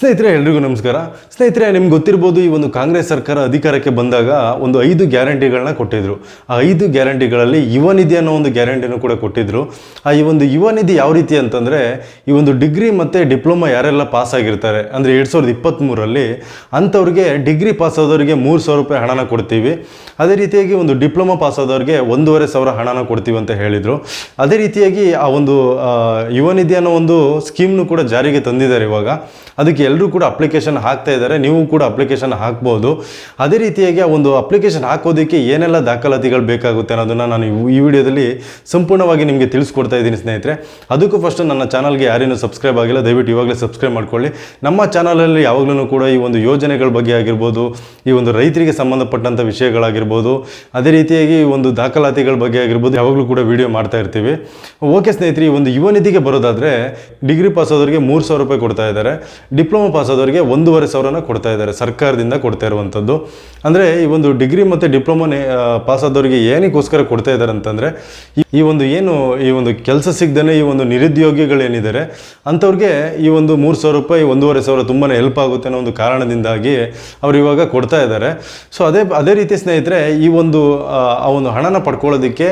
ಸ್ನೇಹಿತರೆ, ಎಲ್ರಿಗೂ ನಮಸ್ಕಾರ. ಸ್ನೇಹಿತರೆ, ನಿಮ್ಗೆ ಗೊತ್ತಿರ್ಬೋದು, ಈ ಒಂದು ಕಾಂಗ್ರೆಸ್ ಸರ್ಕಾರ ಅಧಿಕಾರಕ್ಕೆ ಬಂದಾಗ ಒಂದು ಐದು ಗ್ಯಾರಂಟಿಗಳನ್ನ ಕೊಟ್ಟಿದ್ರು. ಆ ಐದು ಗ್ಯಾರಂಟಿಗಳಲ್ಲಿ ಯುವ ನಿಧಿ ಅನ್ನೋ ಒಂದು ಗ್ಯಾರಂಟಿನೂ ಕೂಡ ಕೊಟ್ಟಿದ್ರು. ಆ ಈ ಒಂದು ಯುವ ನಿಧಿ ಯಾವ ರೀತಿ ಅಂತಂದರೆ, ಈ ಒಂದು ಡಿಗ್ರಿ ಮತ್ತು ಡಿಪ್ಲೊಮಾ ಯಾರೆಲ್ಲ ಪಾಸ್ ಆಗಿರ್ತಾರೆ, ಅಂದರೆ ಎರಡು ಸಾವಿರದ ಇಪ್ಪತ್ತ್ಮೂರರಲ್ಲಿ ಅಂಥವ್ರಿಗೆ ಡಿಗ್ರಿ ಪಾಸ್ ಆದವರಿಗೆ ಮೂರು ಸಾವಿರ ರೂಪಾಯಿ ಹಣನ ಕೊಡ್ತೀವಿ. ಅದೇ ರೀತಿಯಾಗಿ ಒಂದು ಡಿಪ್ಲೊಮಾ ಪಾಸ್ ಆದವ್ರಿಗೆ ಒಂದೂವರೆ ಸಾವಿರ ಹಣನ ಕೊಡ್ತೀವಿ ಅಂತ ಹೇಳಿದರು. ಅದೇ ರೀತಿಯಾಗಿ ಆ ಒಂದು ಯುವ ನಿಧಿ ಅನ್ನೋ ಒಂದು ಸ್ಕೀಮ್ನು ಕೂಡ ಜಾರಿಗೆ ತಂದಿದ್ದಾರೆ ಇವಾಗ. ಅದಕ್ಕೆ ಎಲ್ಲರೂ ಕೂಡ ಅಪ್ಲಿಕೇಶನ್ ಹಾಕ್ತಾ ಇದ್ದಾರೆ, ನೀವು ಕೂಡ ಅಪ್ಲಿಕೇಶನ್ ಹಾಕ್ಬೋದು. ಅದೇ ರೀತಿಯಾಗಿ ಒಂದು ಅಪ್ಲಿಕೇಶನ್ ಹಾಕೋದಕ್ಕೆ ಏನೆಲ್ಲ ದಾಖಲಾತಿಗಳು ಬೇಕಾಗುತ್ತೆ ಅನ್ನೋದನ್ನು ನಾನು ಈ- ವಿಡಿಯೋದಲ್ಲಿ ಸಂಪೂರ್ಣವಾಗಿ ನಿಮಗೆ ತಿಳಿಸ್ಕೊಡ್ತಾ ಇದ್ದೀನಿ ಸ್ನೇಹಿತರೆ. ಅದಕ್ಕೂ ಫಸ್ಟ್ ನನ್ನ ಚಾನಲ್ಗೆ ಯಾರೇನು ಸಬ್ಸ್ಕ್ರೈಬ್ ಆಗಿಲ್ಲ, ದಯವಿಟ್ಟು ಇವಾಗಲೇ ಸಬ್ಸ್ಕ್ರೈಬ್ ಮಾಡ್ಕೊಳ್ಳಿ. ನಮ್ಮ ಚಾನಲಲ್ಲಿ ಯಾವಾಗಲೂ ಕೂಡ ಈ ಒಂದು ಯೋಜನೆಗಳ ಬಗ್ಗೆ ಆಗಿರ್ಬೋದು, ಈ ಒಂದು ರೈತರಿಗೆ ಸಂಬಂಧಪಟ್ಟಂಥ ವಿಷಯಗಳಾಗಿರ್ಬೋದು, ಅದೇ ರೀತಿಯಾಗಿ ಈ ಒಂದು ದಾಖಲಾತಿಗಳ ಬಗ್ಗೆ ಆಗಿರ್ಬೋದು, ಯಾವಾಗಲೂ ಕೂಡ ವಿಡಿಯೋ ಮಾಡ್ತಾ ಇರ್ತೀವಿ. ಓಕೆ ಸ್ನೇಹಿತರೆ, ಈ ಒಂದು ಯುವ ನಿಧಿಗೆ ಬರೋದಾದರೆ ಡಿಗ್ರಿ ಪಾಸ್ ಆದವರಿಗೆ ಮೂರು ಸಾವಿರ ರೂಪಾಯಿ ಕೊಡ್ತಾ ಇದ್ದಾರೆ. ಡಿಪ್ಲೊಮಾ ಪಾಸ್ ಆದವರಿಗೆ ಒಂದೂವರೆ ಸಾವಿರನ ಕೊಡ್ತಾ ಇದ್ದಾರೆ ಸರ್ಕಾರದಿಂದ ಕೊಡ್ತಾ ಇರುವಂಥದ್ದು. ಅಂದರೆ ಈ ಒಂದು ಡಿಗ್ರಿ ಮತ್ತು ಡಿಪ್ಲೊಮಾ ಪಾಸ್ ಆದವರಿಗೆ ಏನಕ್ಕೋಸ್ಕರ ಕೊಡ್ತಾ ಇದ್ದಾರೆ ಅಂತಂದರೆ ಈ- ಒಂದು ಏನು ಈ ಒಂದು ಕೆಲಸ ಸಿಗ್ದೇ ಈ ಒಂದು ನಿರುದ್ಯೋಗಿಗಳೇನಿದ್ದಾರೆ ಅಂಥವ್ರಿಗೆ ಈ ಒಂದು ಮೂರು ಸಾವಿರ ರೂಪಾಯಿ ಒಂದೂವರೆ ಸಾವಿರ ತುಂಬಾ ಹೆಲ್ಪ್ ಆಗುತ್ತೆ ಅನ್ನೋ ಒಂದು ಕಾರಣದಿಂದಾಗಿ ಅವರು ಇವಾಗ ಕೊಡ್ತಾ ಇದ್ದಾರೆ. ಸೊ ಅದೇ ಅದೇ ರೀತಿ ಸ್ನೇಹಿತರೆ ಈ ಒಂದು ಆ, ಒಂದು ಹಣನ ಪಡ್ಕೊಳ್ಳೋದಕ್ಕೆ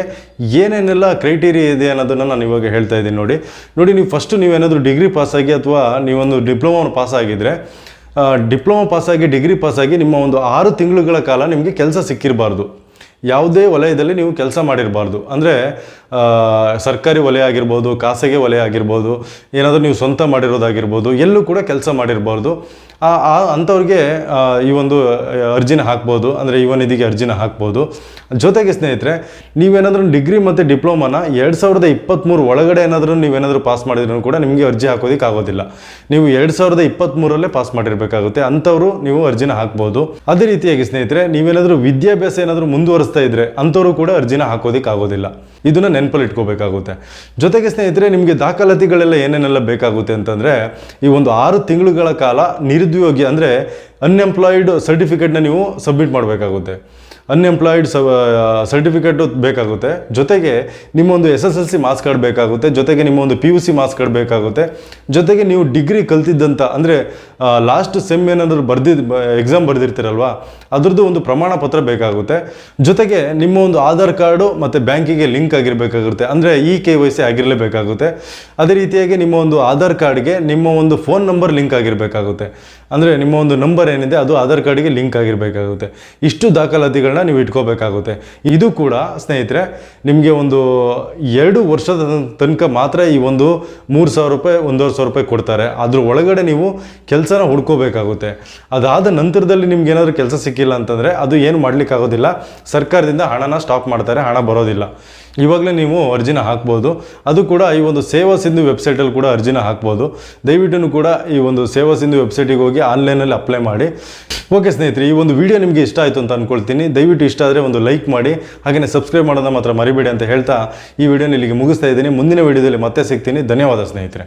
ಏನೇನೆಲ್ಲ ಕ್ರೈಟೀರಿಯಾ ಇದೆ ಅನ್ನೋದನ್ನು ನಾನು ಇವಾಗ ಹೇಳ್ತಾ ಇದ್ದೀನಿ ನೋಡಿ. ನೋಡಿ ನೀವು ಫಸ್ಟು ನೀವೇನಾದರೂ ಡಿಗ್ರಿ ಪಾಸಾಗಿ ಅಥವಾ ನೀವೊಂದು ಡಿಪ್ಲೊಮಾ ಪಾಸ್ ಆಗಿದ್ರೆ ಡಿಪ್ಲೊಮಾ ಪಾಸಾಗಿ, ಡಿಗ್ರಿ ಪಾಸಾಗಿ ನಿಮ್ಮ ಒಂದು ಆರು ತಿಂಗಳುಗಳ ಕಾಲ ನಿಮಗೆ ಕೆಲಸ ಸಿಕ್ಕಿರಬಾರ್ದು. ಯಾವುದೇ ವಲಯದಲ್ಲಿ ನೀವು ಕೆಲಸ ಮಾಡಿರಬಾರ್ದು. ಅಂದರೆ ಸರ್ಕಾರಿ ವಲಯ ಆಗಿರ್ಬೋದು, ಖಾಸಗಿ ವಲಯ ಆಗಿರ್ಬೋದು, ಏನಾದರೂ ನೀವು ಸ್ವಂತ ಮಾಡಿರೋದಾಗಿರ್ಬೋದು, ಎಲ್ಲೂ ಕೂಡ ಕೆಲಸ ಮಾಡಿರಬಾರ್ದು. ಆ ಅಂಥವ್ರಿಗೆ ಈ ಒಂದು ಅರ್ಜಿನ ಹಾಕ್ಬೋದು, ಅಂದರೆ ಯುವ ನಿಧಿಗೆ ಅರ್ಜಿನ ಹಾಕ್ಬೋದು. ಜೊತೆಗೆ ಸ್ನೇಹಿತರೆ, ನೀವೇನಾದರೂ ಡಿಗ್ರಿ ಮತ್ತು ಡಿಪ್ಲೊಮಾನ ಎರಡು ಸಾವಿರದ ಇಪ್ಪತ್ತ್ಮೂರು ಒಳಗಡೆ ಏನಾದರೂ ನೀವೇನಾದರೂ ಪಾಸ್ ಮಾಡಿದ್ರು ಕೂಡ ನಿಮಗೆ ಅರ್ಜಿ ಹಾಕೋದಕ್ಕೆ ಆಗೋದಿಲ್ಲ. ನೀವು ಎರಡು ಸಾವಿರದ ಇಪ್ಪತ್ತ್ಮೂರಲ್ಲೇ ಪಾಸ್ ಮಾಡಿರಬೇಕಾಗುತ್ತೆ. ಅಂಥವರು ನೀವು ಅರ್ಜಿನ ಹಾಕ್ಬೋದು. ಅದೇ ರೀತಿಯಾಗಿ ಸ್ನೇಹಿತರೆ, ನೀವೇನಾದರೂ ವಿದ್ಯಾಭ್ಯಾಸ ಏನಾದರೂ ಮುಂದುವರಿಸ್ತಾ ಇದ್ದರೆ ಅಂಥವರು ಕೂಡ ಅರ್ಜಿನ ಹಾಕೋದಕ್ಕೆ ಆಗೋದಿಲ್ಲ. ಇದನ್ನು ನೆನಪಲ್ಲಿ ಇಟ್ಕೋಬೇಕಾಗುತ್ತೆ. ಜೊತೆಗೆ ಸ್ನೇಹಿತರೆ, ನಿಮಗೆ ದಾಖಲಾತಿಗಳೆಲ್ಲ ಏನೇನೆಲ್ಲ ಬೇಕಾಗುತ್ತೆ ಅಂತಂದರೆ, ಈ ಒಂದು ಆರು ತಿಂಗಳುಗಳ ಕಾಲ ನಿರುದ್ಯೋಗಿ ಅಂದರೆ ಅನ್ಎಂಪ್ಲಾಯ್ಡ್ ಸರ್ಟಿಫಿಕೇಟ್ನ ನೀವು ಸಬ್ಮಿಟ್ ಮಾಡಬೇಕಾಗುತ್ತೆ. ಅನ್ಎಂಪ್ಲಾಯ್ಡ್ ಸರ್ಟಿಫಿಕೇಟು ಬೇಕಾಗುತ್ತೆ. ಜೊತೆಗೆ ನಿಮ್ಮೊಂದು S S L C marks card ಬೇಕಾಗುತ್ತೆ. ಜೊತೆಗೆ ನಿಮ್ಮ ಒಂದು P U C marks card ಬೇಕಾಗುತ್ತೆ. ಜೊತೆಗೆ ನೀವು ಡಿಗ್ರಿ ಕಲ್ತಿದ್ದಂಥ ಅಂದರೆ ಲಾಸ್ಟ್ ಸೆಮ್ ಏನಾದರೂ ಬರ್ದಿದ್ದು ಎಕ್ಸಾಮ್ ಬರೆದಿರ್ತೀರಲ್ವಾ, ಅದರದ್ದು ಒಂದು ಪ್ರಮಾಣ ಪತ್ರ ಬೇಕಾಗುತ್ತೆ. ಜೊತೆಗೆ ನಿಮ್ಮ ಒಂದು ಆಧಾರ್ ಕಾರ್ಡು ಮತ್ತು ಬ್ಯಾಂಕಿಗೆ ಲಿಂಕ್ ಆಗಿರಬೇಕಾಗುತ್ತೆ. ಅಂದರೆ ಇ ಕೆ ವೈ ಸಿ ಆಗಿರಲೇಬೇಕಾಗುತ್ತೆ. ಅದೇ ರೀತಿಯಾಗಿ ನಿಮ್ಮ ಒಂದು ಆಧಾರ್ ಕಾರ್ಡ್ಗೆ ನಿಮ್ಮ ಒಂದು ಫೋನ್ ನಂಬರ್ ಲಿಂಕ್ ಆಗಿರಬೇಕಾಗುತ್ತೆ. ಅಂದರೆ ನಿಮ್ಮ ಒಂದು ನಂಬರ್ ಏನಿದೆ, ಅದು ಆಧಾರ್ ಕಾರ್ಡ್ಗೆ ಲಿಂಕ್ ಆಗಿರಬೇಕಾಗುತ್ತೆ. ಇಷ್ಟು ದಾಖಲಾತಿಗಳನ್ನ ನೀವು ಇಟ್ಕೋಬೇಕಾಗುತ್ತೆ. ಇದು ಕೂಡ, ಸ್ನೇಹಿತರೆ, ನಿಮಗೆ ಒಂದು ಎರಡು ವರ್ಷದ ತನಕ ಮಾತ್ರ ಈ ಒಂದು ಮೂರು ಸಾವಿರ ರೂಪಾಯಿ, ಒಂದೂವರೆ ಸಾವಿರ ರೂಪಾಯಿ ಕೊಡ್ತಾರೆ. ಅದ್ರ ಒಳಗಡೆ ನೀವು ಕೆಲಸನ ಹುಡ್ಕೋಬೇಕಾಗುತ್ತೆ. ಅದಾದ ನಂತರದಲ್ಲಿ ನಿಮ್ಗೆ ಏನಾದರೂ ಕೆಲಸ ಸಿಕ್ಕಿಲ್ಲ ಅಂತಂದರೆ ಅದು ಏನು ಮಾಡಲಿಕ್ಕಾಗೋದಿಲ್ಲ. ಸರ್ಕಾರದಿಂದ ಹಣನ ಸ್ಟಾಪ್ ಮಾಡ್ತಾರೆ, ಹಣ ಬರೋದಿಲ್ಲ. ಇವಾಗಲೇ ನೀವು ಅರ್ಜಿನ ಹಾಕ್ಬೋದು. ಅದು ಕೂಡ ಈ ಒಂದು ಸೇವಾ ಸಿಂಧು ವೆಬ್ಸೈಟಲ್ಲಿ ಕೂಡ ಅರ್ಜಿನ ಹಾಕ್ಬೋದು. ದಯವಿಟ್ಟು ಕೂಡ ಈ ಒಂದು ಸೇವಾ ಸಿಂಧು ವೆಬ್ಸೈಟಿಗೆ ಹೋಗಿ ಆನ್ಲೈನಲ್ಲಿ ಅಪ್ಲೈ ಮಾಡಿ. ಓಕೆ ಸ್ನೇಹಿತರೆ, ಈ ಒಂದು ವಿಡಿಯೋ ನಿಮಗೆ ಇಷ್ಟ ಆಯಿತು ಅಂತ ಅಂದ್ಕೊಳ್ತೀನಿ ದಯವಿಟ್ಟು ಇಷ್ಟ ಆದರೆ ಒಂದು ಲೈಕ್ ಮಾಡಿ. ಹಾಗೆಯೇ ಸಬ್ಸ್ಕ್ರೈಬ್ ಮಾಡೋದನ್ನ ಮಾತ್ರ ಮರಿಬೇಡಿ ಅಂತ ಹೇಳ್ತಾ ಈ ವಿಡಿಯೋನ ಇಲ್ಲಿಗೆ ಮುಗಿಸ್ತಾ ಇದ್ದೀನಿ. ಮುಂದಿನ ವಿಡಿಯೋದಲ್ಲಿ ಮತ್ತೆ ಸಿಗ್ತೀನಿ. ಧನ್ಯವಾದ ಸ್ನೇಹಿತರೆ.